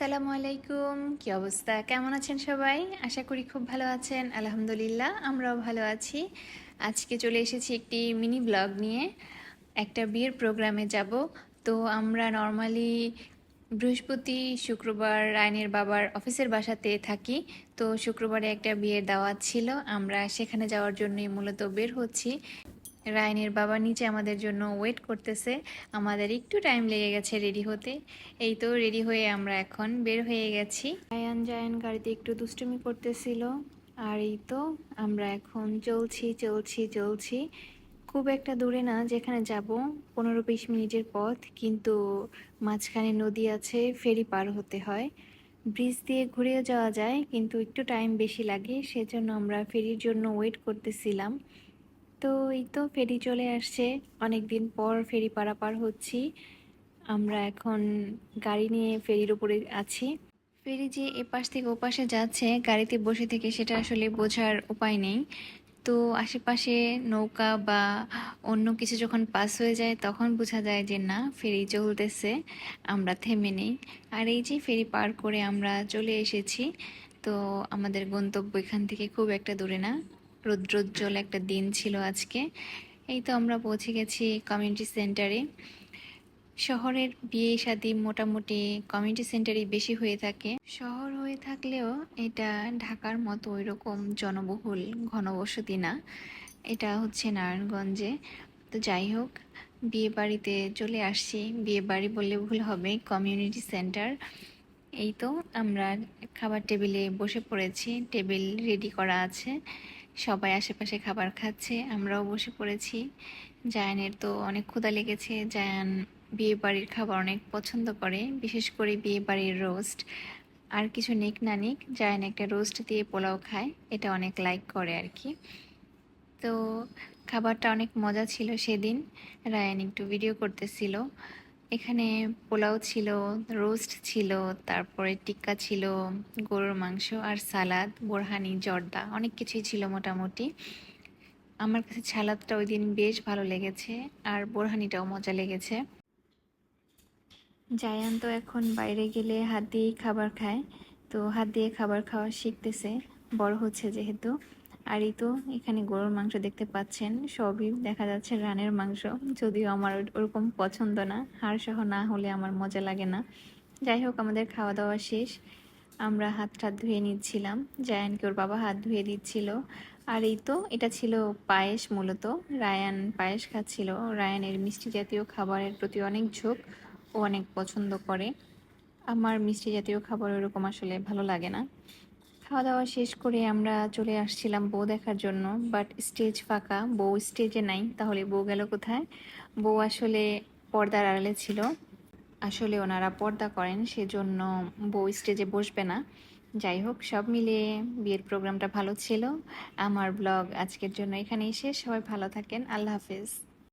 আসসালামু আলাইকুম। কি অবস্থা? কেমন আছেন সবাই? আশা করি খুব ভালো আছেন। আলহামদুলিল্লাহ, আমরাও ভালো আছি। আজকে চলে এসেছি একটি মিনি ব্লগ নিয়ে। একটা বিয়ের প্রোগ্রামে যাব। তো আমরা নর্মালি বৃহস্পতি, শুক্রবার রায়নের বাবার অফিসের বাসাতে থাকি। তো শুক্রবারে একটা বিয়ের দাওয়াত ছিল। আমরা সেখানে যাওয়ার জন্যই মূলত বের হচ্ছি। রায়নের বাবা নিচে আমাদের জন্য ওয়েট করতেছে। আমাদের একটু টাইম লেগে গেছে রেডি হতে। এই তো রেডি হয়ে আমরা এখন বের হয়ে গেছি। রায়ান জায়ান গাড়িতে একটু দুষ্টুমি করতেছিল। আর এই তো আমরা এখন চলছি চলছি চলছি। খুব একটা দূরে না, যেখানে যাব, পনেরো বিশ মিনিটের পথ। কিন্তু মাঝখানে নদী আছে, ফেরি পার হতে হয়। ব্রিজ দিয়ে ঘুরেও যাওয়া যায়, কিন্তু একটু টাইম বেশি লাগে। সেজন্য আমরা ফেরির জন্য ওয়েট করতেছিলাম। তো এই তো ফেরি চলে আসছে। অনেক দিন পর ফেরি পারাপার হচ্ছি। আমরা এখন গাড়ি নিয়ে ফেরির উপরে আছি। ফেরি যে এপাশ থেকে ওপাশে যাচ্ছে, গাড়িতে বসে থেকে সেটা আসলে বোঝার উপায় নেই। তো আশেপাশে নৌকা বা অন্য কিছু যখন পাস হয়ে যায়, তখন বোঝা যায় যে না, ফেরি চলতেছে, আমরা থেমে নেই। আর এই যে ফেরি পার করে আমরা চলে এসেছি, তো আমাদের গন্তব্য এখান থেকে খুব একটা দূরে না। রৌদ্রোজ্জ্বল একটা দিন ছিল আজকে। এই তো আমরা পৌঁছে গেছি কমিউনিটি সেন্টারে শহরের বিয়ে শাদী মোটামুটি কমিউনিটি সেন্টারই বেশি হয়ে থাকে। শহর হয়ে থাকলেও এটা ঢাকার মতো ওইরকম জনবহুল, ঘনবসতি না। এটা হচ্ছে নারায়ণগঞ্জে। তো যাই হোক বিয়ে বাড়িতে চলে আসছি। বিয়ে বাড়ি বললে ভুল হবে কমিউনিটি সেন্টার এই তো আমরা খাবার টেবিলে বসে পড়েছি। টেবিল রেডি করা আছে। সবাই আশেপাশে খাবার খাচ্ছে, আমরাও বসে পড়েছি। জায়ানের তো অনেক ক্ষুধা লেগেছে, জায়ান বিয়ে বাড়ির খাবার অনেক পছন্দ করে, বিশেষ করে বিয়ে বাড়ির রোস্ট আর কিছু নিক না নিক, জায়ান একটা রোস্ট দিয়ে পোলাও খায়, এটা অনেক লাইক করে আর কি। তো খাবারটা অনেক মজা ছিল সেদিন, রায়ান একটু ভিডিও করতেছিল। এখানে পোলাও ছিল, রোস্ট ছিল, তারপরে টিক্কা ছিল, গরুর মাংস আর সালাদ, বোরহানি, জর্দা, অনেক কিছুই ছিল মোটামুটি। আমার কাছে সালাদটা ওই দিন বেশ ভালো লেগেছে আর বোরহানিটাও মজা লেগেছে। জায়ান তো এখন বাইরে গেলে হাত দিয়েই খাবার খায়, তো হাত দিয়ে খাবার খাওয়া শিখতেছে, বড় হচ্ছে যেহেতু। আর এই তো, এখানে গরুর মাংস দেখতে পাচ্ছেন, সবই দেখা যাচ্ছে রানের মাংস, যদিও আমার ওরকম পছন্দ না, হাড় সহ না হলে আমার মজা লাগে না। যাই হোক, আমাদের খাওয়া দাওয়া শেষ, আমরা হাত টাত ধুয়ে নিচ্ছিলাম, জায়ানকে ওর বাবা হাত ধুয়ে দিচ্ছিল। আর এই তো, এটা ছিল পায়েস মূলত, রায়ান পায়েস খাচ্ছিল। রায়ানের মিষ্টি জাতীয় খাবারের প্রতি অনেক ঝোঁক ও অনেক পছন্দ করে। আমার মিষ্টি জাতীয় খাবার ওরকম আসলে ভালো লাগে না। খাওয়া দাওয়া শেষ করে আমরা চলে আসছিলাম বউ দেখার জন্য বাট স্টেজ ফাঁকা। বউ স্টেজে নাই, তাহলে বউ গেল কোথায়? বউ আসলে পর্দার আড়ালে ছিল। আসলে ওনারা পর্দা করেন, সেজন্য বউ স্টেজে বসবে না। যাই হোক, সব মিলিয়ে বিয়ের প্রোগ্রামটা ভালো ছিল। আমার ব্লগ আজকের জন্য এখানেই শেষ। সবাই ভালো থাকেন। আল্লাহ হাফেজ।